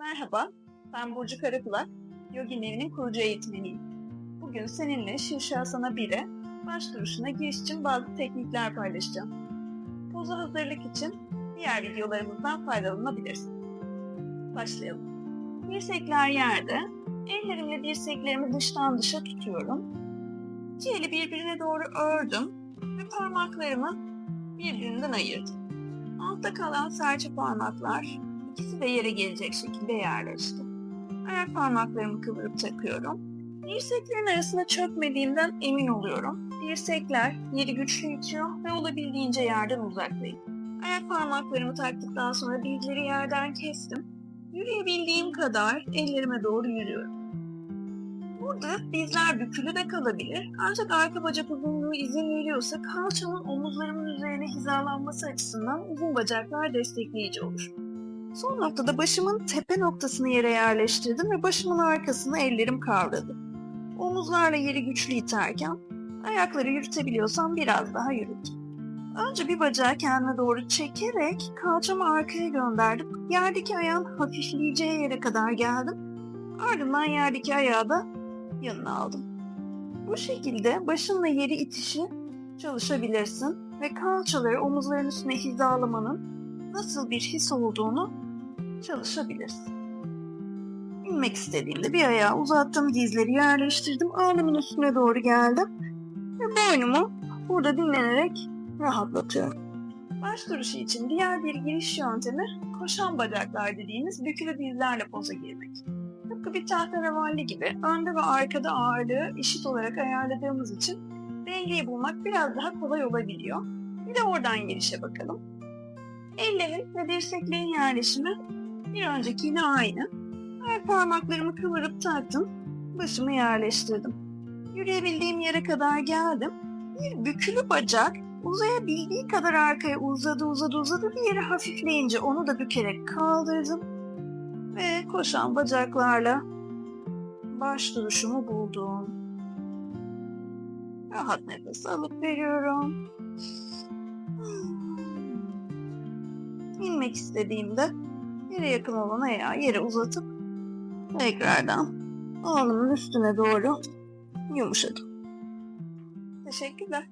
Merhaba, ben Burcu Karakulak, Yogin Evi'nin kurucu eğitmeniyim. Bugün seninle Şirşasana 1'e baş duruşuna giriş için bazı teknikler paylaşacağım. Poza hazırlık için diğer videolarımızdan faydalanabilirsin. Başlayalım. Dirsekler yerde, ellerimle dirseklerimi dıştan dışa tutuyorum. İki eli birbirine doğru ördüm ve parmaklarımı birbirinden ayırdım. Altta kalan serçe parmaklar İkisi de yere gelecek şekilde yerleşti. Ayak parmaklarımı kıvırıp takıyorum. Dirseklerin arasına çökmediğimden emin oluyorum. Dirsekler yeri güçlü itiyor ve olabildiğince yerden uzaktayım. Ayak parmaklarımı taktıktan sonra dizleri yerden kestim. Yürüyebildiğim kadar ellerime doğru yürüyorum. Burada dizler bükülü de kalabilir. Ancak arka bacak uzunluğu izin veriyorsa kalçamın omuzlarımın üzerine hizalanması açısından uzun bacaklar destekleyici olur. Son noktada başımın tepe noktasını yere yerleştirdim ve başımın arkasını ellerim kavradı. Omuzlarla yeri güçlü iterken ayakları yürütebiliyorsam biraz daha yürüttüm. Önce bir bacağı kendime doğru çekerek kalçamı arkaya gönderdim. Yerdeki ayağın hafifleyeceği yere kadar geldim. Ardından yerdeki ayağı da yanına aldım. Bu şekilde başınla yeri itişi çalışabilirsin ve kalçaları omuzların üstüne hizalamanın nasıl bir his olduğunu çalışabilirsin. İnmek istediğimde bir ayağı uzattım, dizleri yerleştirdim, alnımın üstüne doğru geldim ve boynumu burada dinlenerek rahatlatıyorum. Baş duruşu için diğer bir giriş yöntemi koşan bacaklar dediğimiz bükülü dizlerle poza girmek. Tıpkı bir tahterevalli gibi önde ve arkada ağırlığı eşit olarak ayarladığımız için dengeyi bulmak biraz daha kolay olabiliyor. Bir de oradan girişe bakalım. Ellerin ve dirseklerin yerleşimi bir öncekiyle aynı. Ayak parmaklarımı kıvırıp taktım. Başımı yerleştirdim. Yürüyebildiğim yere kadar geldim. Bir bükülü bacak uzayabildiği kadar arkaya uzadı uzadı uzadı. Diğeri hafifleyince onu da bükerek kaldırdım. Ve koşan bacaklarla baş duruşumu buldum. Rahat nefes alıp veriyorum. İnmek istediğimde yere yakın olan ayağı yere uzatıp tekrardan alnımın üstüne doğru yumuşadım. Teşekkürler.